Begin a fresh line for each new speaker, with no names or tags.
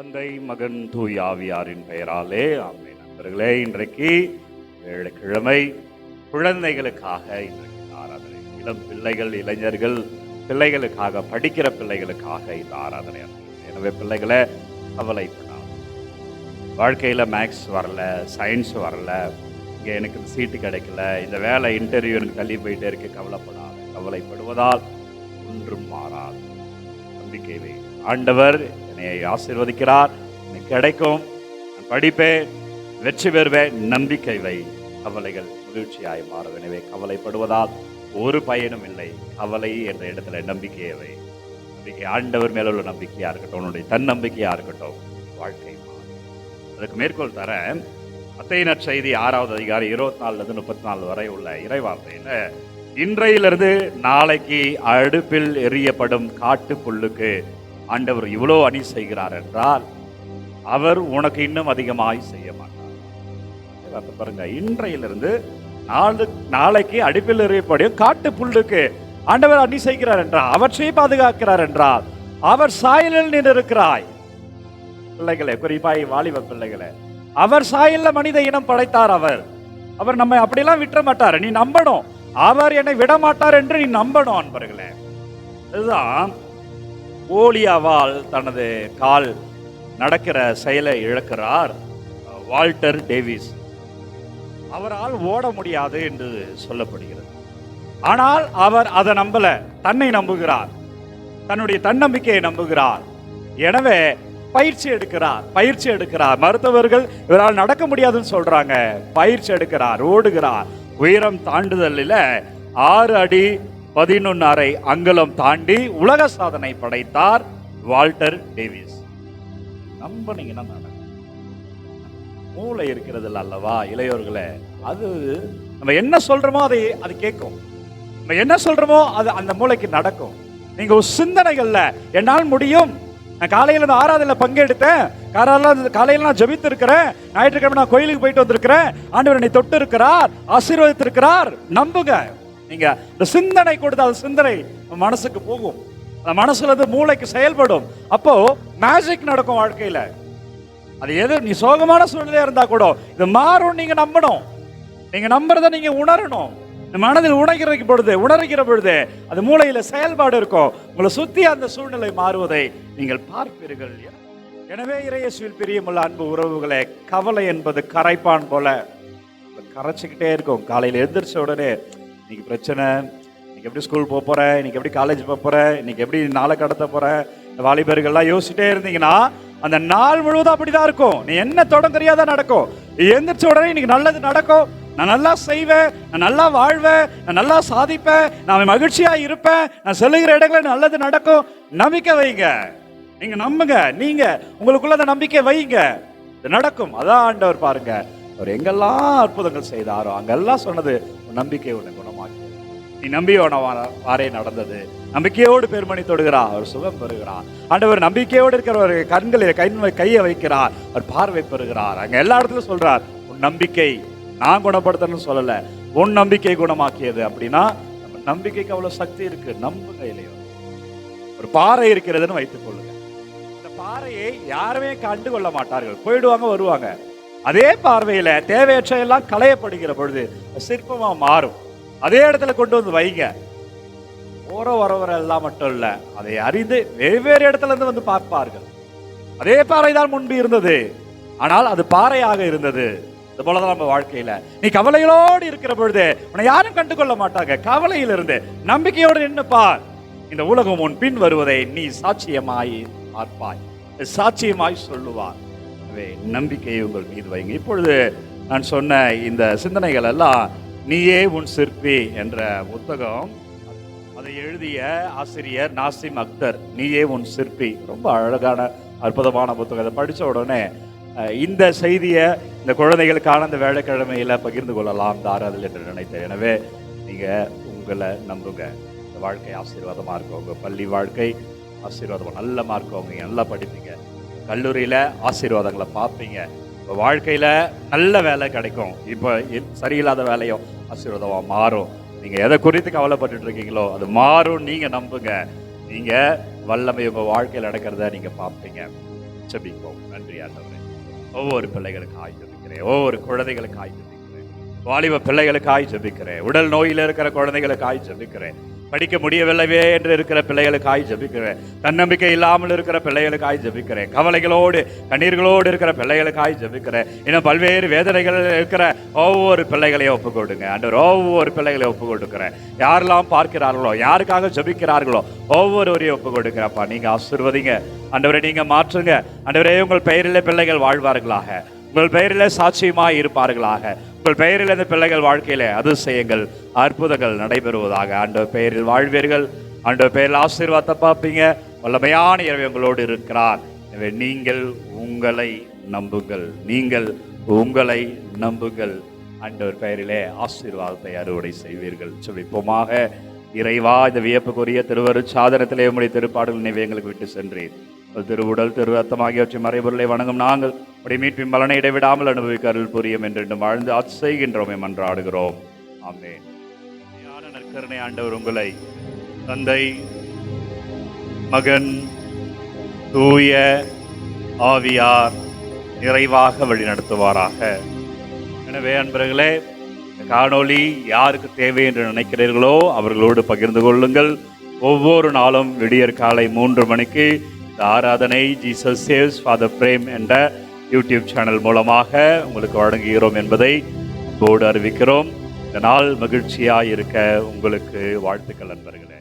தந்தை மகன் தூயாவியாரின் பெயராலே அம்மை நண்பர்களே இன்றைக்கு ஏழுக்கிழமை குழந்தைகளுக்காக இன்றைக்கு ஆராதனை. இளம் பிள்ளைகள் இளைஞர்கள் பிள்ளைகளுக்காக படிக்கிற பிள்ளைகளுக்காக இந்த ஆராதனை எனவே பிள்ளைகளை கவலைப்படாது. வாழ்க்கையில் மேக்ஸ் வரல சயின்ஸ் வரல இங்கே எனக்கு சீட்டு கிடைக்கல இந்த வேலை இன்டர்வியூ எனக்கு தள்ளி போயிட்டே இருக்கு கவலைப்படாது. கவலைப்படுவதால் ஒன்றும் மாறாது. நம்பிக்கை ஆண்டவர் என்னை ஆசீர்வதிக்கிறார். எனக்கு கிடைக்கும். நான் படிப்பேன். வெற்றி பெறுவேன். நம்பிக்கை வை. கவலைகள் மகிழ்ச்சியாய் மாறும். எனவே கவலைப்படுவதால் ஒரு பயனும் இல்லை. கவலை என்ற இடத்துல நம்பிக்கையை வை. நம்பிக்கை ஆண்டவர் மேல உள்ள நம்பிக்கையாக இருக்கட்டும். உன்னுடைய தன்னம்பிக்கையாக இருக்கட்டும். வாழ்க்கை அதுக்கு மேற்கோள் தர மத்தையினர் செய்தி ஆறாவது அதிகாரம் இருபத்தி நாலுலேருந்து முப்பத்தி நாலு வரை உள்ள இறைவார்த்தையில் இன்றையிலிருந்து நாளைக்கு அடுப்பில் எரியப்படும் காட்டு புல்லுக்கு ஆண்டவர் இவ்வளோ அணி செய்கிறார் என்றால் அவர் உனக்கு இன்னும் அதிகமாய் செய்ய மாட்டார். பாருங்க. இன்றையிலிருந்து நாளு நாளைக்கு அடுப்பில் இருப்படியும் காட்டு புல்லுக்கு ஆண்டவர் அணி செய்கிறார் என்றால் அவற்றை பாதுகாக்கிறார் என்றால் அவர் சாயலில் நின்று இருக்கிறாய் பிள்ளைகளை குறிப்பாய் வாலிப பிள்ளைகளே அவர் சாயல்ல மனித இனம் படைத்தார் அவர். அவர் நம்மை அப்படிலாம் விட்டுற மாட்டார். நீ நம்பணும். அவர் என்னை விட மாட்டார் என்று நீ நம்பணும் அன்பர்களே. இதுதான் ஓலியாவால் தனது கால் நடக்கிற செயலை இழக்கிறார் வால்டர் டேவிஸ். அவரால் ஓட முடியாது என்று சொல்லப்படுகிறது. ஆனால் அவர் அதை நம்பல தன்னை நம்புகிறார். தன்னுடைய தன்னம்பிக்கையை நம்புகிறார். எனவே பயிற்சி எடுக்கிறார் பயிற்சி எடுக்கிறார். மருத்துவர்கள் இவரால் நடக்க முடியாதுன்னு சொல்றாங்க. பயிற்சி எடுக்கிறார் ஓடுகிறார். உயரம் தாண்டுதலில் ஆறு அடி பதினொன்று அரை அங்குலம் தாண்டி உலக சாதனை படைத்தார் வால்டர் டேவிஸ். நம்பினீங்கன்னா நடக்கும் மூளை இருக்கிறது அல்லவா இளையோர்களே அது நம்ம என்ன சொல்றோமோ அதை அது கேட்கும். நம்ம என்ன சொல்றோமோ அது அந்த மூளைக்கு நடக்கும். நீங்க ஒரு சிந்தனைகள்ல என்னால் முடியும். நான் காலையில இந்த ஆராதனையில பங்கெடுத்தேன். காலையில காலையில நான் ஜபித்து இருக்கிறேன் ஞாயிற்றுக்கிழமை நான் கோயிலுக்கு போயிட்டு வந்திருக்கிறேன். ஆண்டவர் என்னை தொட்டு இருக்கிறார் ஆசீர்வதித்திருக்கிறார். நம்புங்க. நீங்க இந்த சிந்தனை கொடுத்து அது சிந்தனை நம்ம மனசுக்கு போகும். அந்த மனசுல இருந்து மூளைக்கு செயல்படும். அப்போ மேஜிக் நடக்கும் வாழ்க்கையில. அது எது? நீ சோகமான சூழ்நிலையா இருந்தா கூட இது மாறும் நீங்க நம்பணும். நீங்க நம்புறத நீங்க உணரணும். இந்த மனதில் உணர்கிற பொழுது உணர்கிற பொழுது அது மூளையில செயல்பாடு இருக்கும். உங்களை சுத்தி அந்த சூழ்நிலை மாறுவதை நீங்கள் பார்ப்பீர்கள். எனவே இறையசுவில் பிரியமுள்ள அன்பு உறவுகளே கவலை என்பது கரைப்பான் போல. கரைச்சிக்கிட்டே இருக்கும். காலையில் எந்திரிச்ச உடனே இன்னைக்கு பிரச்சனை இன்னைக்கு எப்படி ஸ்கூல் போக போற இன்னைக்கு எப்படி காலேஜ் போக போறேன் இன்னைக்கு எப்படி நாளை கடத்த போற? இந்த வாலிபர்கள்லாம் யோசிச்சுட்டே இருந்தீங்கன்னா அந்த நாள் முழுவதும் அப்படிதான் இருக்கும். நீ என்ன தொடங்குறியாத நடக்கும். எந்திரிச்ச உடனே இன்னைக்கு நல்லது நடக்கும். நான் நல்லா செய்வேன் நான் நல்லா வாழ்வேன் நான் நல்லா சாதிப்பேன் நான் மகிழ்ச்சியா இருப்பேன் நான் செல்லுகிற இடங்களில் நல்லது நடக்கும். நம்பிக்கை வைங்க. நீங்க நம்புங்க நீங்க. உங்களுக்குள்ள அந்த நம்பிக்கை வைங்க. இது நடக்கும். அதான் ஆண்டவர் பாருங்க. அவர் எங்கெல்லாம் அற்புதங்கள் செய்தாரோ அங்கெல்லாம் சொன்னது நம்பிக்கை உண்டு நீ நம்பியோன வாரே நடந்தது. நம்பிக்கையோடு பெருமணி தொடுகிறார் அவர் சுகம் பெறுகிறார். ஆண்டவர் நம்பிக்கையோடு இருக்கிறவர் கண்களில் கை கையை வைக்கிறார் அவர் பார்வை பெறுகிறார். அங்க எல்லா இடத்துலையும் சொல்றார் உன் நம்பிக்கை நான் குணப்படுத்தணும்னு சொல்லல. உன் நம்பிக்கை குணமாக்கியது. அப்படின்னா நம்ம நம்பிக்கைக்கு அவ்வளவு சக்தி இருக்கு நம்ப கையிலையோ ஒரு பாறை இருக்கிறதுன்னு வைத்துக் கொள்ளுங்க. அந்த பாறையை யாருமே கண்டு கொள்ள மாட்டார்கள். போயிடுவாங்க வருவாங்க. அதே பார்வையில தேவையற்ற எல்லாம் களையப்படுகிற பொழுது சிற்பமா மாறும். அதே இடத்துல கொண்டு வந்து வைங்க. போற வரவர் எல்லாம் மட்டும் இல்ல அதை அறிந்து வெவ்வேறு இடத்துல இருந்து வந்து பார்ப்பார்கள். அதே பாறை தான் முன்பு இருந்தது. ஆனால் அது பாறையாக இருந்தது. இது போலதான் நம்ம வாழ்க்கையில. நீ கவலைகளோடு இருக்கிற பொழுது உன்னை யாரும் கண்டுகொள்ள மாட்டாங்க. கவலையிலிருந்து நம்பிக்கையோடு நின்னுப்பார் இந்த உலகம் உன் பின் வருவதை நீ சாட்சியமாய் பார்ப்பாய். சாட்சியமாய் சொல்லுவார். நம்பிக்கையை உங்கள் மீது வைங்க. இப்பொழுது நான் சொன்ன இந்த சிந்தனைகள் எல்லாம் நீயே உன் சிற்பி என்ற புத்தகம். அதை எழுதிய ஆசிரியர் நாசிம் அக்தர் நீயே உன் சிற்பி. ரொம்ப அழகான அற்புதமான புத்தகம். அதை படித்த உடனே இந்த செய்தியை இந்த குழந்தைகளுக்கான இந்த வேலைக்கிழமையில் பகிர்ந்து கொள்ளலாம் தாராதில் என்று நினைத்தேன். எனவே நீங்கள் உங்களை நம்புங்க. இந்த வாழ்க்கை ஆசீர்வாதமாக இருக்கும். உங்கள் பள்ளி வாழ்க்கை ஆசீர்வாதமாக நல்ல மார்க் நீங்கள் நல்லா படிப்பீங்க. கல்லூரியில் ஆசீர்வாதங்களை பார்ப்பீங்க. வாழ்க்கையில் நல்ல வேலை கிடைக்கும். இப்போ சரியில்லாத வேலையும் ஆசீர்வாதமாக மாறும். நீங்கள் எதை குறித்து கவலைப்பட்டு இருக்கீங்களோ அது மாறும் நீங்கள் நம்புங்க. நீங்கள் வல்லமை உங்கள் வாழ்க்கையில் நடக்கிறத நீங்கள் பார்ப்பீங்க. ஜெபிப்போம் நன்றி ஆண்டவரே. ஒவ்வொரு பிள்ளைகளுக்காய் ஜெபிக்கிறேன். ஒவ்வொரு குழந்தைகளுக்காய் ஜெபிக்கிறேன். வாலிப பிள்ளைகளுக்காய் ஜெபிக்கிறேன். உடல் நோயில் இருக்கிற குழந்தைகளுக்கு ஜெபிக்கிறேன். படிக்க முடியவில்லவே என்று இருக்கிற பிள்ளைகளுக்காய் ஜபிக்கிறேன். தன்னம்பிக்கை இல்லாமல் இருக்கிற பிள்ளைகளுக்காய் ஜெபிக்கிறேன். கவலைகளோடு கண்ணீர்களோடு இருக்கிற பிள்ளைகளுக்காய் ஜெபிக்கிறேன். இன்னும் பல்வேறு வேதனைகள் இருக்கிற ஒவ்வொரு பிள்ளைகளையும் ஒப்பு கொடுங்க ஆண்டவர் ஒவ்வொரு பிள்ளைகளையும் ஒப்பு கொடுக்குறேன் யாரெல்லாம் பார்க்கிறார்களோ யாருக்காக ஜெபிக்கிறார்களோ ஒவ்வொருவரையும் ஒப்பு கொடுக்குறப்பா நீங்கள் ஆசிர்வதிங்க. அன்றவரை நீங்கள் மாற்றுங்க. ஆண்டவரே உங்கள் பெயரில் பிள்ளைகள் வாழ்வார்களாக. உங்கள் பெயரில் சாட்சியமாக இருப்பார்களாக. உங்கள் பெயரில் இந்த பிள்ளைகள் வாழ்க்கையில் அதிசயங்கள் அற்புதங்கள் நடைபெறுவதாக ஆண்டவர் பெயரில் வாழ்வீர்கள். ஆண்டவர் பெயரில் ஆசீர்வாதத்தை பார்ப்பீங்க. வல்லமையான இரவு உங்களோடு இருக்கிறார். எனவே நீங்கள் உங்களை நம்புங்கள். நீங்கள் உங்களை நம்புங்கள். ஆண்டவர் பெயரிலே ஆசீர்வாதத்தை அறுவடை செய்வீர்கள். சொல்லிப்போமாக இறைவா இந்த வியப்புக்குரிய திருவரு சாதனத்திலே உம்முடைய திருப்பாடல் நினைவு எங்களுக்கு விட்டு சென்றீர். திருவுடல் திருவத்தம் ஆகியவற்றின் ஆகியவற்றை மறைபொருளை வணங்கும் நாங்கள் உடைய மீட்பின் பலனை இடைவிடாமல் அனுபவிக்க அருள் புரியும் என்று வாழ்ந்து ஆட்சி செய்கின்றோம் மன்றாடுகிறோம் ஆமென். நற்கருணை ஆண்டவர் உங்களை தந்தை மகன் தூய ஆவியார் நிறைவாக வழிநடத்துவாராக எனவே அன்பர்களே காணொளி யாருக்கு தேவை என்று நினைக்கிறீர்களோ அவர்களோடு பகிர்ந்து கொள்ளுங்கள். ஒவ்வொரு நாளும் விடியற் காலை மூன்று மணிக்கு இந்த ஆராதனை ஜீசஸ் சேவ்ஸ் ஃபாதர் பிரேம் என்ற யூடியூப் சேனல் மூலமாக உங்களுக்கு வழங்குகிறோம் என்பதை போர்டு அறிவிக்கிறோம். இந்த நாள் மகிழ்ச்சியாக இருக்க உங்களுக்கு வாழ்த்துக்கள் நண்பர்களே.